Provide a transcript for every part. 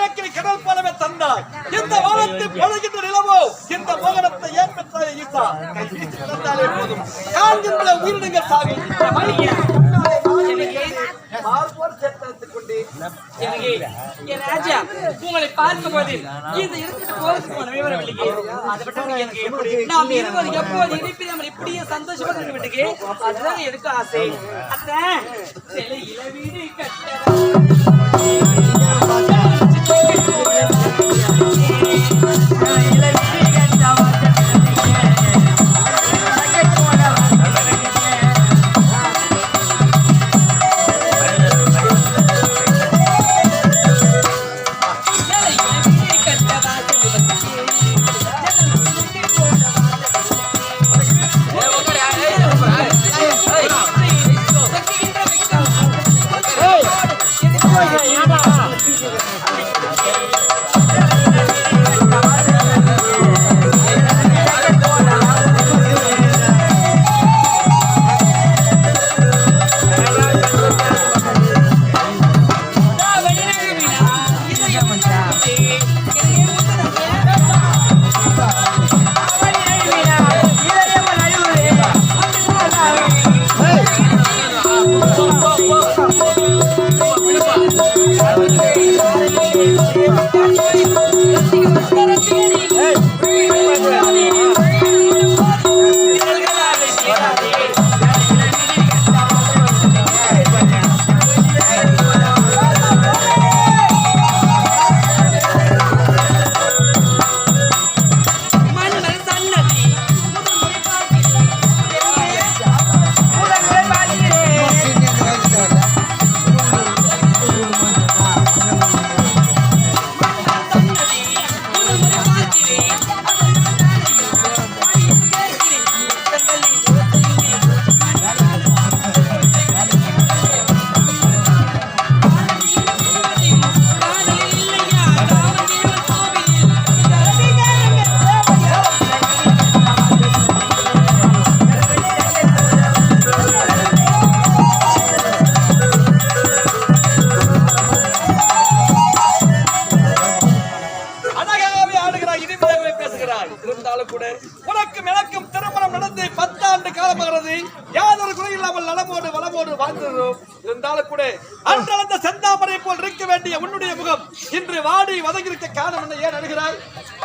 நீரக்கினி கடல் போலவே தந்தாய் இந்த வானத்தை பழகின்ற நிலவோ இந்த மோகனத்தை ஏற்பட்டாய் ஈசா. தந்தாலே போதும். காண்கின்ற உயிரினங்கள் சாவி. உங்களை பார்க்கும் இந்த போறதுக்கு விவரம் இல்லையே? அதை பற்றி எனக்கு எப்படி நாம் எப்போது இப்படியே சந்தோஷமா இருக்க அதுதான் எனக்கு ஆசை. அத்தான் சில இளவீடு கட்ட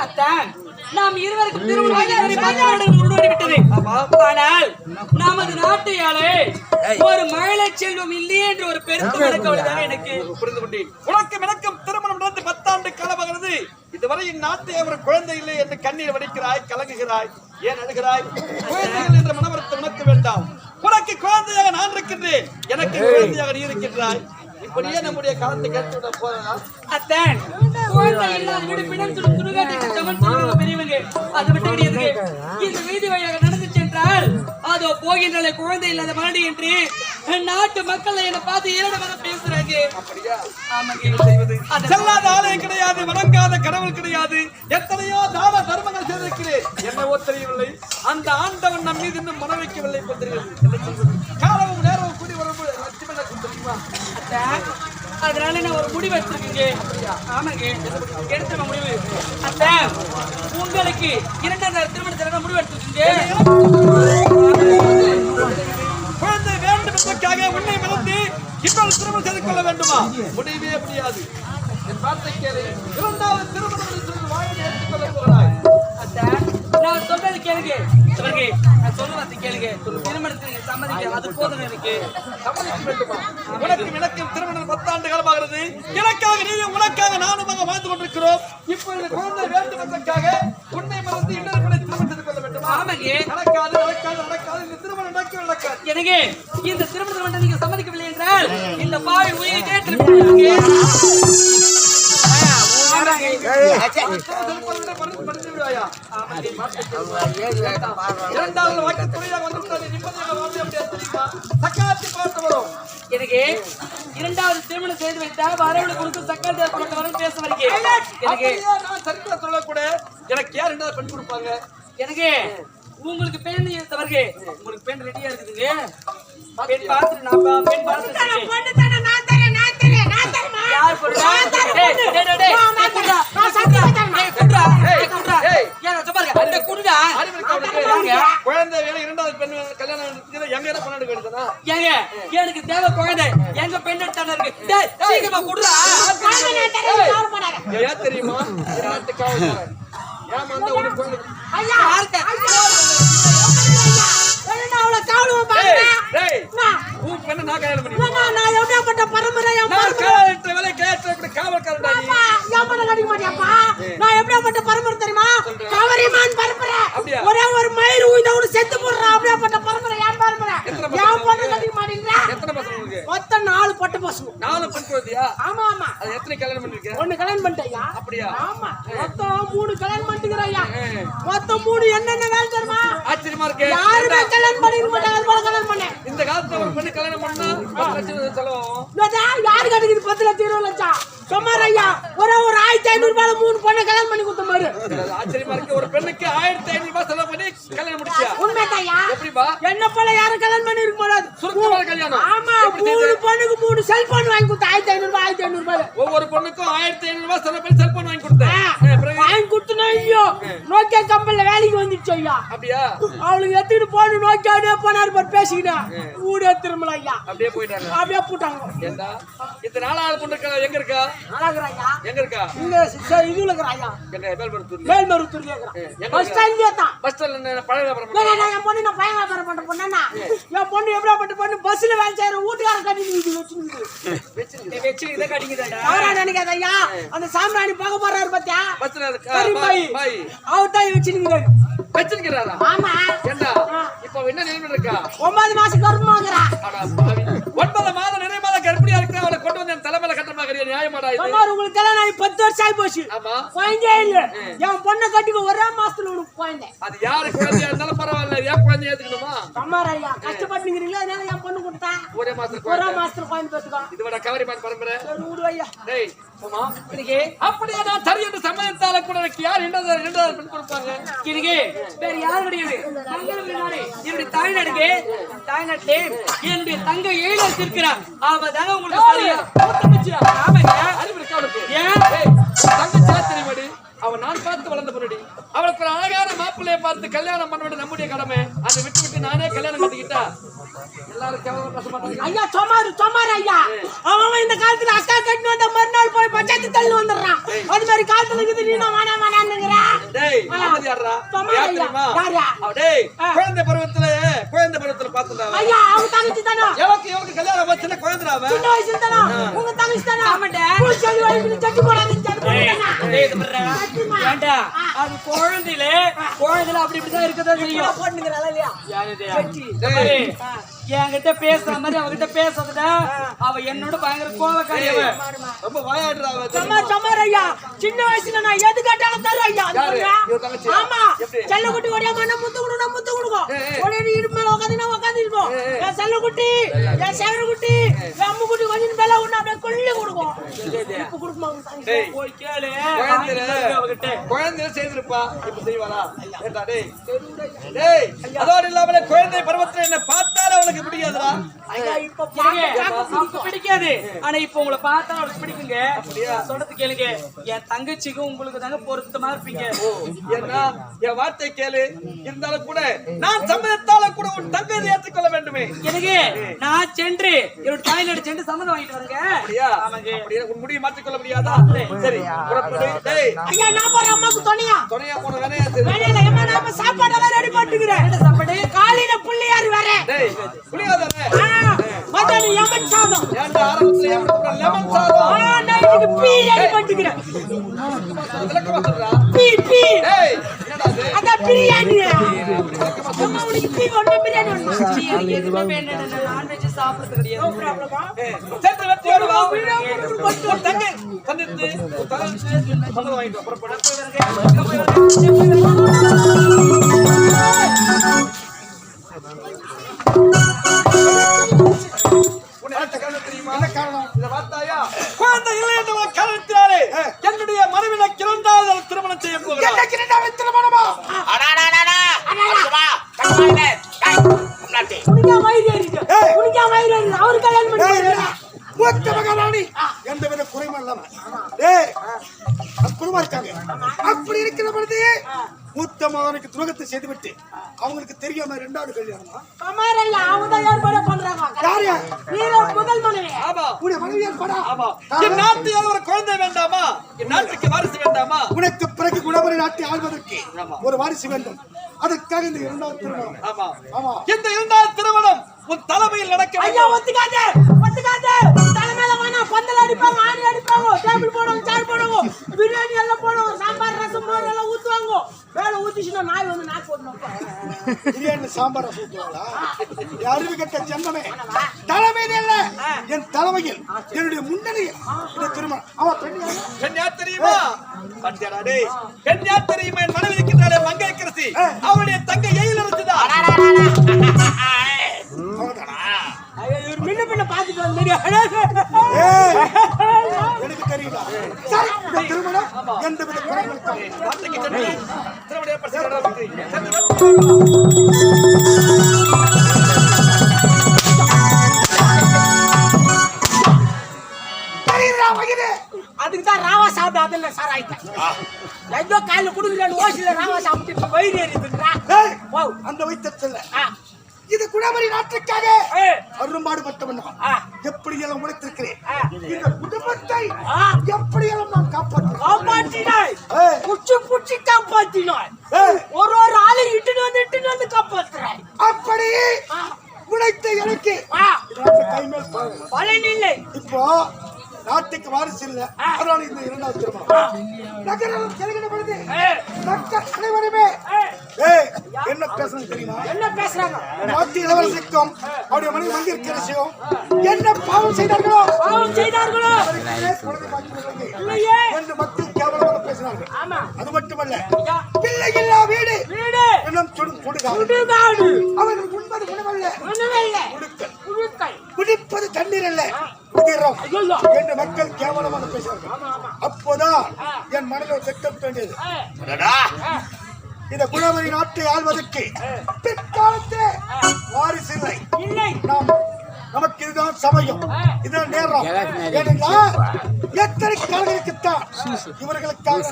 அத்தான். நாம் இருவருக்கும் திருமணம் ஆனால் நமது நாட்டையாலே ஒரு மழலை செல்வம் இல்லையே என்று ஒரு பெருத்த நடக்கவில்லை எனக்கு புரிந்து கொண்டேன் உனக்கும் எனக்கும் திருமணம் நடந்து பத்தாண்டு காலமாகிறது இதுவரை இந்நாட்டை ஒரு குழந்தை இல்லை என்று கண்ணீர் வடிக்கிறாய் கலங்குகிறாய் ஏன் அழுகிறாய்? குழந்தைகள் என்ற மனவரத்தை உனக்கு வேண்டாம். உனக்கு குழந்தையாக நான் இருக்கின்றேன். எனக்கு குழந்தையாக நீ இருக்கின்றாய். இப்படியே நம்முடைய காலத்தை கேட்டு போறதா அத்தான். குழந்தை இல்லாத பிணம் சுடும் சுடுகாட்டுக்கு சமன் சொல்லுங்க பெரியவங்க. அது மட்டும் கிடையாதுங்க இந்த வீதி வழியாக நடந்து சென்றால் அதோ போகின்றாலே குழந்தை இல்லாத மறுபடி என்று நாட்டு மக்கள் என்னை பார்த்து ஏழு பேசுறாங்க. செல்லாத ஆலயம் கிடையாது வணங்காத கடவுள் கிடையாது. எத்தனையோ தான தர்மங்கள் செய்திருக்கிறேன். என்னவோ தெரியவில்லை. அந்த ஆண்டவன் நம் மீது இன்னும் மன வைக்கவில்லை? காலமும் நேரமும் கூடி வரும்போது லட்சுமி தெரியுமா? அதனால நான் ஒரு முடிவு எடுத்திருக்கீங்க. ஆமாங்க. எடுத்த முடிவு. அத்தான் உங்களுக்கு இரண்டாவது திருமணத்தில் முடிவு எடுத்திருக்கீங்க. குழந்தை வேண்டும் என்பதற்காக உன்னை மறந்து இன்னொரு திருமணம் செய்து கொள்ள வேண்டுமா? முடியவே முடியாது. என் வார்த்தை கேளு. இரண்டாவது திருமணம் என்று சொல்லி வாயை எடுத்துக் கொள்ள போகிறாய். அத்தான், நான் சொல்றது கேளுங்க. சொல்லுங்க. நான் சொல்லுறது கேளுங்க. திருமணத்துக்கு சம்மதிக்க அது போதும் எனக்கு. சம்மதிக்க வேண்டுமா திருமணம் பத்தாண்டு காலமாகிறது. எனக்காக நீயும் உனக்காக நானும் அங்க வாழ்ந்து கொண்டிருக்கிறோம். இப்பொழுது குழந்தை வேண்டும் என்பதற்காக உன்னை மறந்து இன்னொரு பெண்ணை திருமணம் செய்து கொள்ள வேண்டுமா? ஆமாங்க. நடக்காது நடக்காது நடக்காது. இந்த திருமணம் நடக்கவே நடக்காது. எனக்கு இந்த திருமணத்தில் மட்டும் நீங்க சம்மதிக்கவில்லை என்றால் இந்த பாவி உயிரை கேட்டிருக்கீங்க இரண்டாவது வாக்கு துணையாக வந்துவிட்டது நிம்மதியாக சக்காத்தி பார்த்து வரும் எனக்கு இரண்டாவது திருமணம் செய்து வைத்தால் வரவழை கொடுத்து தேவப்பட்ட வரும் பேச வரீங்க. எனக்கு நான் சரித்திரம் சொல்லக்கூட எனக்கு யார் ரெண்டாவது பெண் கொடுப்பாங்க? எனக்கு உங்களுக்கு பெண் தவறுங்க உங்களுக்கு பெண் ரெடியா இருக்குதுங்க பெண் பார்த்துட்டு நான் பா- பெண் பார்த்துட்டு யார் பொருளா? டேய், டேய், டேய், டேய், குடுடா, டேய், குடுடா. ஏன் சும்மா இருக்க? குடுடா. குழந்தை வேணும் இரண்டாவது பெண் கல்யாணம் எங்க என்ன பண்ணாடு ஏங்க, எனக்கு தேவை குழந்தை எங்க பெண் எடுத்தானே இருக்கு டேய், சீக்கிரமா குடுடா ஏன் தெரியுமா இந்த நாட்டு குழந்தை- யாருக்கு? டேய், பெண்ணை நான் கல்யாணம் பண்ணிக்கிறேன். நான் காவல்துறை வேலை கேட்ட இப்படி காவல்காரன்டா நீ. அப்படியா? ஒரே ஒரு மயிர் உயிந்த கூட செத்து போடுறான் அப்படியாப்பட்ட பரம்பரை என் பரம்பரை பொண்ணு மாட்டீங்களா எத்தனை பசங்க? மொத்தம் நாலு பொட்டு பசங்க நாலு குழந்தையா? ஆமா ஆமா அது எத்தனை கல்யாணம் பண்ணிருக்க? ஒண்ணு கல்யாணம் பண்ணிட்டேயா அப்படியா? ஆமா மொத்தம் மூணு கல்யாணம் பண்ணிட்டுக்கிறேயா ஏ. மொத்தம் மூணு என்னென்ன வேலை தெரியுமா ஆச்சரியமா இருக்கே. யாருமே கல்யாணம் பண்ணிக்க மாட்டாங்க கல்யாணம் பண்ணேன் இந்த காலத்துல ஒரு பெண்ணு கல்யாணம் பண்ணா யாரு கிடைக்குது பத்து லட்சம் இருபது லட்சம் சுமார் ஐயா ஒரே ஒரு ஆயிரத்தி ஐநூறு ரூபாயில மூணு பொண்ணை கல்யாணம் பண்ணி கொடுத்த மாதிரி ஆச்சரியமா இருக்கு. ஒரு பெண்ணுக்கு ஆயிரத்தி ஐநூறு ரூபாய் செலவு பண்ணி கல்யாணம் முடிச்சியா? உண்மைதாயா எப்படிப்பா? என்ன போல யாரும் கல்யாணம் பண்ணி இருக்க முடியாது சுருக்கமான கல்யாணம். ஆமா மூணு? பொண்ணுக்கு மூணு செல்போன் வாங்கி கொடுத்த ஆயிரத்தி ஐநூறு ரூபாய் ஆயிரத்தி ஐநூறு ரூபாய் ஒவ்வொரு பொண்ணுக்கும் ஆயிரத்தி ஐநூறு ரூபாய் செலவு பண்ணி செல்போன் வாங்கி கொடுத்தேன். கொடுத்தனா ஐயோ. நோக்கியா கம்பெனில வேலைக்கு வந்துச்சு ஐயா. அப்படியா? அவளுக்கு எடுத்துட்டு போன நோக்கியாடே போனாரு பாரு பேசிக்கினா ஊடே திரும்பல ஐயா. அப்படியே போயிட்டாங்க. அப்படியே போட்டாங்க? இந்த நாலாவது பொண்ணு இருக்கா, எங்க இருக்கா? ஐயா. எங்க இருக்கா? இங்க இதுல ஐயா. எங்க இருக்கிறான். எங்க பஸ் ஸ்டாண்ட்லயே தான். பஸ் ஸ்டாண்ட்ல பழைய வியாபாரம் என் பொண்ணு நான் பையன் வியாபாரம் பண்ற பொண்ணா என் பொண்ணு எப்படியாப்பட்ட பொண்ணு? பஸ்ல வேலை செய்யற வீட்டுக்கார கட்டி வச்சுருக்கு நீ வச்சு இதை கட்டிக்குதாடா அவரா நினைக்காத ஐயா? அந்த சாம்பிராணி பார்க்க போறாரு பாத்தியா? பஸ்ல இருக்கா? கரீம் பாய், பாய் பாய். அவர் தான் வச்சுருக்கிறாரு. வச்சிருக்கிறாரா? ஆமா. ஏண்டா? இப்ப என்ன நிலைமை இருக்கா? ஒன்பது மாசம் பாவி. ஒன்பது மாதம் நிறைய மாதம் கர்ப்பிணியா இருக்கிற அவளை கொண்டு வந்து என் தலைமையில கட்ட பாக்குறியா நியாயமாடா இது? சொன்னாரு உங்களுக்கு கல்யாணம் ஆகி பத்து வருஷம் ஆகி போச்சு ஆமா. குழந்தையே இல்ல. என் பொண்ணை கட்டிக்க ஒரே மாசத்துல உனக்கு குழந்தை. அது யாரு குழந்தையா இருந்தாலும் பரவாயில்ல. என் குழந்தைய ஏத்துக்கணுமா? அம்மாரா ஐயா கஷ்டப்பட்டுங்கிறீங்களா அதனால என் பொண்ணு கொடுத்தேன் ஒரே மாசத்துக்கு ஒரே மாசத்துல குழந்தை பெற்றுக்கோ இது விட கவரி பரம்பரை? விடு ஐயா. டேய் கிரிக்கே அப்படியே நான் சரி என்று கூட எனக்கு யார் இரண்டாவது இரண்டாவது பெண் கொடுப்பாங்க? கிரிக்கே வேற யாரும் கிடையாது? என்னுடைய தாய்நாடுக்கு தாய்நாட்டிலே என்னுடைய தங்க ஏழு இருக்கிறார். அவ தாங்க உங்களுக்கு ஏன்? ஏய், தங்கச்சியா தெரியுமாடி அவன் நான் பார்த்து வளர்ந்த பொருடி அவளுக்கு ஒரு அழகான மாப்பிள்ளையை பார்த்து கல்யாணம் பண்ண வேண்டிய நம்முடைய கடமை. அதை விட்டு விட்டு நானே கல்யாணம் கட்டிக்கிட்டா? ஐயா சொமாரு சொமாரு ஐயா. அவன் இந்த காலத்துல அக்கா கட்டினு வந்த மறுநாள் போய் பஞ்சாயத்து தள்ளி வந்துடுறான். அது மாதிரி காலத்துல இருக்குது நீ நான் வேணாம் வேணாம்னுங்கிற. குழந்தை பருவத்துல குழந்தை பருவத்துல பார்த்தா ஐயா அவங்க தங்கச்சி தானே? எவக்கு எவக்கு கல்யாணம் சின்ன வயசுல தானே? உங்க தங்கச்சி தானே? சட்டி சட்டி இது பாருடா. ஏன்டா அது குழந்தையில குழந்தையில அப்படி இப்படிதான் இருக்கதான் செய்யும் போட்டுங்கிறாளா இல்லையா யாரு இது? என்கிட்ட பேசுற மாதிரி அவகிட்ட பேசுறதுடா. அவ என்னோட பயங்கர கோவக்காரி அவ. ரொம்ப வாயாடுறா அவ. சும்மா சும்மாரு ஐயா. சின்ன வயசுல நான் எது கேட்டாலும் தரும் ஐயா? ஆமா. எப்படி? செல்லக்குட்டி ஓடியாமா நான் முத்து கொடுங்க முத்து ஏய். உடனே இடுப்பு மேல உட்காந்து உட்காந்துருப்போம் ஏய், ஏய். என் செல்லக்குட்டி என் சேவரக்குட்டி என் அம்மு குட்டி கொஞ்சம் மேல ஒண்ணு அப்படியே கொள்ளி கொடுக்கும் குழந்தையில செய்திருப்பா இப்ப செய்வாளா? டேய்? அதோடு இல்லாமல குழந்தை பருவத்துல என்ன பார்த்தாலே அவளுக்கு பிடிக்காதுடா. பிடிக்காது. ஆனா இப்ப உங்களை பார்த்தா அவளுக்கு பிடிக்குங்க. சொல்றது கேளுங்க. என் தங்கச்சிக்கு உங்களுக்கு தாங்க பொருத்தமா இருப்பீங்க. ஏன்னா என் வார்த்தை கேளு. இருந்தாலும் கூட நான் சம்மதத்தால கூட உன் தங்கதை ஏற்றுக்கொள்ள வேண்டுமே. எனக்கு நான் சென்று என்னோட தாய்நாடு சென்று சம்மதம் வாங்கிட்டு வரேங்க. அப்படியா? உன் முடிவை மாற்றிக்கொள்ள முடியாதா? சரி புறப்படு. ஐயா நான் போற அம்மாக்கு துணையா? துணையா போன வேலையா சரி வேலையில ஏமா நாம சாப்பாடெல்லாம் ரெடி பண்ணிக்கிறேன் என்ன சாப்பாடு? காலையில புள்ளியாரு வரேன் டேய் புரியாதானே மத்தாடி யமன் சாதம் ஏன்டா ஆரம்பத்துல ஏமாத்த லெமன் சாதம் ஆ, நைட்டுக்கு பீ ரெடி பண்ணிக்கிறேன். பீ பீ. இது? அதான் பிரியாணி அம்மா உனக்கு பீ ஒண்ணு பிரியாணி ஒண்ணு எனக்கு எதுவுமே வேண்டாம் நான் நான்வெஜ் சாப்பிடுறது கிடையாது. சேர்த்து வெட்டியோடு வா உன் தங்கை தங்கச்சி சம்மதம் வாங்கிட்டு வா, புறப்படு உனக்கு செய்துவிட்டு அவங்களுக்கு தெரியாம ரெண்டாவது கல்யாணமா? குமாரையா அவங்க தான் ஏற்பாடு பண்றாங்க. யாரு? வீர முதல் மனைவி. ஆமா. உடைய மனைவி ஏற்படா? ஆமா. என் நாட்டு ஒரு குழந்தை வேண்டாமா? என் நாட்டுக்கு வாரிசு வேண்டாமா? உனக்கு பிறகு குணமுறை நாட்டை ஆள்வதற்கு ஆமா. ஒரு வாரிசு வேண்டும். அதற்காக இந்த இரண்டாவது திருமணம். ஆமா. ஆமா. இந்த இரண்டாவது திருமணம் உன் தலைமையில் நடக்க ஐயா ஒத்துக்காத ஒத்துக்காத. தலைமையில வேணா பந்தல் அடிப்பாங்க ஆணி அடிப்பாங்க டேபிள் போடுவாங்க சேர் போடுவாங்க பிரியாணி எல்லாம் போடுவாங்க சாம்பார் ரசம் மோர் எல்லாம் ஊத்துவாங்க. மேல ஊத்திச்சுன்னா நாய் வந்து நாக்கு போடணும் பிரியாணி சாம்பார் ஊற்றுவாங்களா அறிவு கட்ட ஜென்மமே தலைமையில் இல்ல என் தலைமையில். என்னுடைய முன்னணியில் இந்த திருமணம். அவன் பெண் யாரு? பெண் யார் தெரியுமா? பட்டியாடா டேய். பெண் யார் தெரியுமா? என் மனைவி இருக்கின்றாளே மங்கையரசி அவளுடைய தங்கை எயில் இருந்துதான் இவர் முன்ன பின்ன பாத்துட்டு வந்து ஏய், எனக்கு தெரியல. சரி இந்த திருமணம் எந்த வித குறைகளுக்கும் நாட்டுக்கு சென்று திருமணம் ஏற்படுத்தி சென்று தெரியுதா வயது அதுக்கு தான் ராவா சாப்பிடாதுல்ல சார் ஆயிட்டேன். எதோ காலைல குடுக்குறேன் ஓசில ராவா சாப்பிட்டு வயிறு எரியுதுன்றா ஏய், ஓ அந்த வைத்தல் ஆ. இது குணமணி நாட்டுக்காக. அரும்பாடுபட்டவன். எப்படி எல்லாம் உழைத்திருக்கிறேன். இந்த குடும்பத்தை. எப்படி எல்லாம் நான் காப்பாற்றுறேன் காப்பாற்றினாய். ஏய், புடிச்சு புடிச்சு காப்பாற்றினாய். ஒரு ஒரு ஆளை இட்டுன்னு வந்து இட்டுன்னு வந்து காப்பாற்றுறாய். அப்படி உழைத்த எனக்கு. பலன் இல்லை இப்போ நாட்டுக்கு வாரிசு இல்ல. அதனால இந்த இரண்டாவது திருமணம். நகரம் ஏய், மக்கள் அனைவருமே என்ன பேசணும் தெரியுமா? என்ன பேசுறாங்க? நாட்டு இளவரசிக்கும் அவருடைய மனைவி மந்திரிக்கரசியும் என்ன பாவம் செய்தார்களோ? பாவம் செய்தார்களோ? என்று மக்கள் கேவலமாக பேசினார்கள். ஆமா. அது மட்டுமல்ல பிள்ளை இல்லா வீடு. சுடுகாடு. அவர்கள் உண்பது உணவல்ல குடுக்கல். குடிப்பது தண்ணீர் அல்ல என்று மக்கள் கேவலமாக பேசினார்கள். அப்போதான் என் மனதில் திட்டம் தோன்றியது. இந்த குணவரி நாட்டை ஆள்வதற்கு பிற்காலத்தில் வாரிசு இல்லை. இல்லை. நாம் நமக்கு இதுதான் சமயம். இதுதான் நேரம். ஏனென்றால் எத்தனை காலங்களுக்குத்தான் இவர்களுக்காக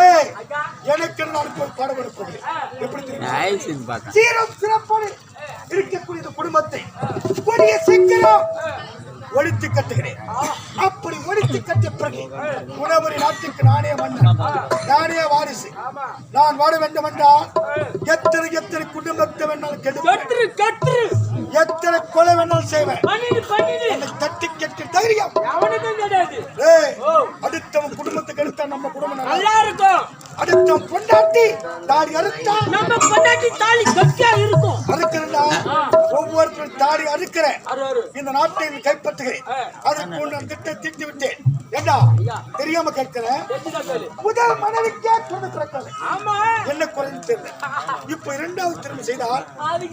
ஏய் எனக்கு நான் போய் பாடுபடுப்பது? எப்படி தெரியுமா? சீரம் சிறப்போடு இருக்கக்கூடிய குடும்பத்தை கொடிய சீக்கிரம் ஒழித்து கட்டுகிறேன். அப்படி ஒழித்து கட்டிய பிறகு குணவரி நாட்டுக்கு நானே மன்னன் நானே வாரிசு. நான் வாழ வேண்டும் என்றால் எத்தனை எத்தனை குடும்பத்தை வேணாலும் கத்துரு எத்தனை கொலை வேணாலும் செய்வேன். தட்டி கெட்டு தைரியம். அடுத்தவன் குடும்பத்துக்கு எடுத்தா நம்ம குடும்பம் நல்லா இருக்கும். அடுத்தவன் பொண்டாட்டி தாடி அறுத்தா நம்ம பொண்டாட்டி தாலி கட்டியா இருக்கும். அறுக்கிறா ஒவ்வொருத்தரும் தாடி அரு இந்த நாட்டை கைப்பற்றுகிறேன். அதுக்கு உன்னை திட்ட திட்டி விட்டேன். ஏண்டா? தெரியாம கேட்கிறேன் கேளு. முதல் மனைவிக்கே குழந்தை பிறக்காது ஆமா. என்ன குறைந்து தெரியல இப்ப இரண்டாவது திரும்ப செய்தால்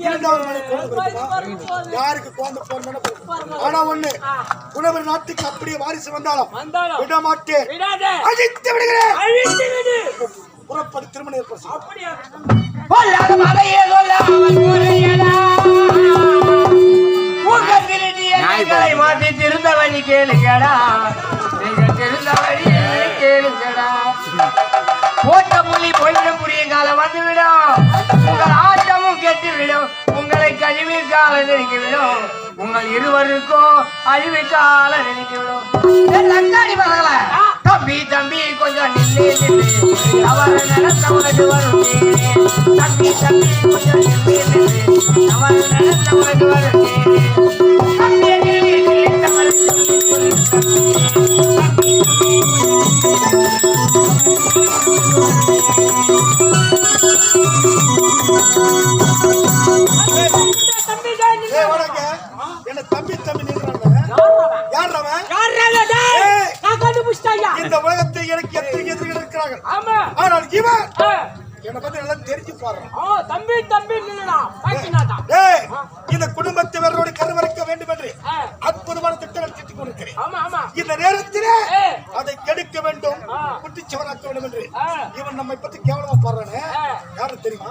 இரண்டாவது மனைவி குழந்தை. யாருக்கு குழந்தை ஆனா ஒண்ணு உணவு நாட்டுக்கு அப்படியே வாரிசு வந்தாலும் வந்தாலும் விட மாட்டேன் விடாத. அழித்து விடுகிறேன். அழித்து விடு. புறப்படி திருமணம் ஏற்பாடு செய்யும். அப்படியா? மாற்றி வழி கேளுங்கடா. போட்ட புள்ளி போய்விடும் புரிய காலம் வந்துவிடும். உங்கள் ஆட்டமும் கெட்டுவிடும். உங்களை கழிவு காலம் நெருங்கிவிடும். உங்கள் இருவருக்கும் அழிவு காலம் நெருங்கிவிடும். பசங்கள. தம்பி தம்பி கொஞ்சம் நில்லு நில்லு. அவர் நடத்த உனக்கு வரும். தம்பி தம்பி கொஞ்சம் நில்லு நில்லு. அவர் நடத்த உனக்கு வரும். தம்பி தம்பி என்ன தம்பி தம்பி நின்றாங்க இந்த உலகத்தில் எனக்கு எத்தனை ஆமா. ஆனால் இவன். என்னை பத்தி நல்லா தெரிஞ்சு ஆ தம்பி தம்பி நில்லடா. பாக்கினாடா ஏய் இந்த குடும்பத்தை வேறோடு கருவறுக்க வேண்டும் என்று. அற்புதமான திட்டங்கள் திட்டிக் கொண்டிருக்கிறேன். ஆமா ஆமா. இந்த நேரத்திலே. அதை கெடுக்க வேண்டும். குட்டிச்சவராக்க வேண்டும் என்று. இவன் நம்மை பத்தி கேவலமா பாடுறானே. யாரு தெரியுமா?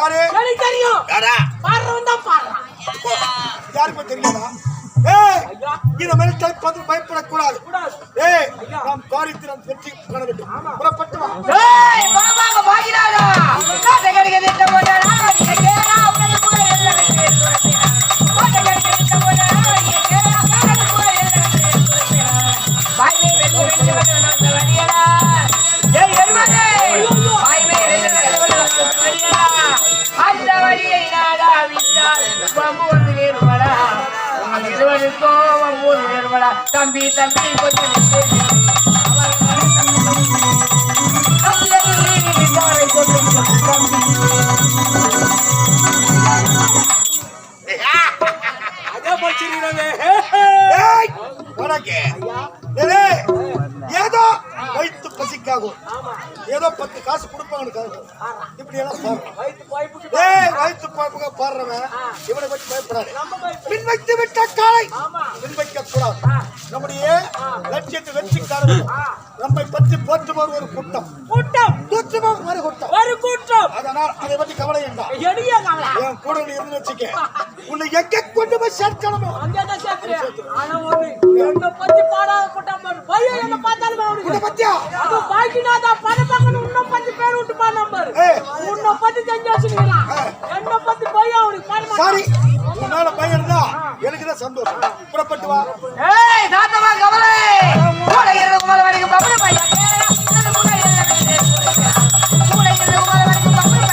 யாரு? எனக்கு தெரியும். யாரா? பாடுறவன் தான் பாடுறான். யாருக்கும் தெரியாதா? இந்த மாதிரி பார்த்து பயப்படக்கூடாது. கூடாது. ஏய் நாம் காரியத்தில் வெற்றி காண வேண்டும். புறப்பட்டு வா. தம்பி கொஞ்சம் ஏதோ வயிற்று பசிக்காகும் ஏதோ பத்து காசு கொடுப்பாங்கன்னு இப்படி எல்லாம் வயிற்று பாப்புங்க பாடுறவன் இவனை வச்சு பயப்படாது பின் வைத்து விட்ட காலை. பின் வைக்க கூடாது நம்முடைய லட்சியத்தை வெற்றிக்காரர்கள் நம்மை பற்றி போற்றுவோர் ஒரு கூட்டம். கூட்டம். தூற்றுவோர் ஒரு கூட்டம். ஒரு கூட்டம். அதனால் அதை பற்றி கவலை வேண்டாம். எடிய கவலை என் கூட நீ இருந்து வச்சுக்க. உன்னை எங்க கொண்டு போய் சேர்க்கணுமோ? அங்கதான் சேர்க்கிறேன். ஆனா ஒண்ணு என்னை பத்தி பாடாத கூட்டம் பையன் என்ன பார்த்தாலுமே உன்னை பத்தியா? அது பாக்கினாதா பணம் பார்க்கணும். உன்னை பத்தி பேர் விட்டு பா நம்பர். உன்னை பத்தி தெரிஞ்சு வச்சுக்கலாம் என்னை பத்தி பையன் அவனுக்கு சாரி உன் மேல பயம் இருந்தா எனக்கு தான் சந்தோஷம். புறப்பட்டு வா. ஏய். தாத்தமா கவலை. கூட இருந்து குமார வரைக்கும் பப்பன பையா கேளா உனக்கு கூட என்ன வெற்றி கூட இருந்து குமார வரைக்கும் பப்பன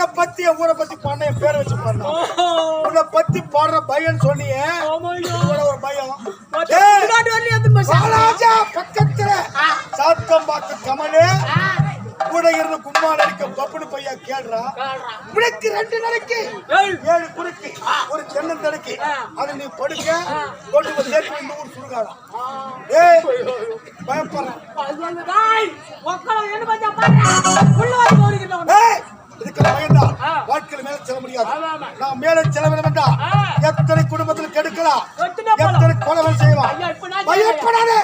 என்ன பத்தி என் ஊரை பத்தி பாடின என் பேரை வச்சு பாடின. உன்னை பத்தி பாடுற பையன் சொன்னியே இவ்வளவு ஒரு பயம். பாலாஜா பக்கத்துல. சாத்தம் பார்க்க கமலு. கூட இருந்து கும்மா நடிக்க பப்புனு பையா கேடுறா உனக்கு ரெண்டு நாளைக்கு ஏழு குறுக்கு. ஒரு தென்னந்தடைக்கு அதை நீ படுக்க. கொண்டு போய் சேர்த்து இந்த ஊர் சுடுகாடா. ஏய் பயப்படுறேன் என்ன பார்த்தா பாரு உள்ள வந்து ஓடிக்கிட்டவன் ஏய், இதுக்கு பயந்தான் வாழ்க்கையில மேல செல்ல முடியாது நான் மேல வேண்டாம் எத்தனை குடும்பத்தில் கெடுக்கலாம். எத்தனை கொலைகள் செய்வான் பயப்படாதே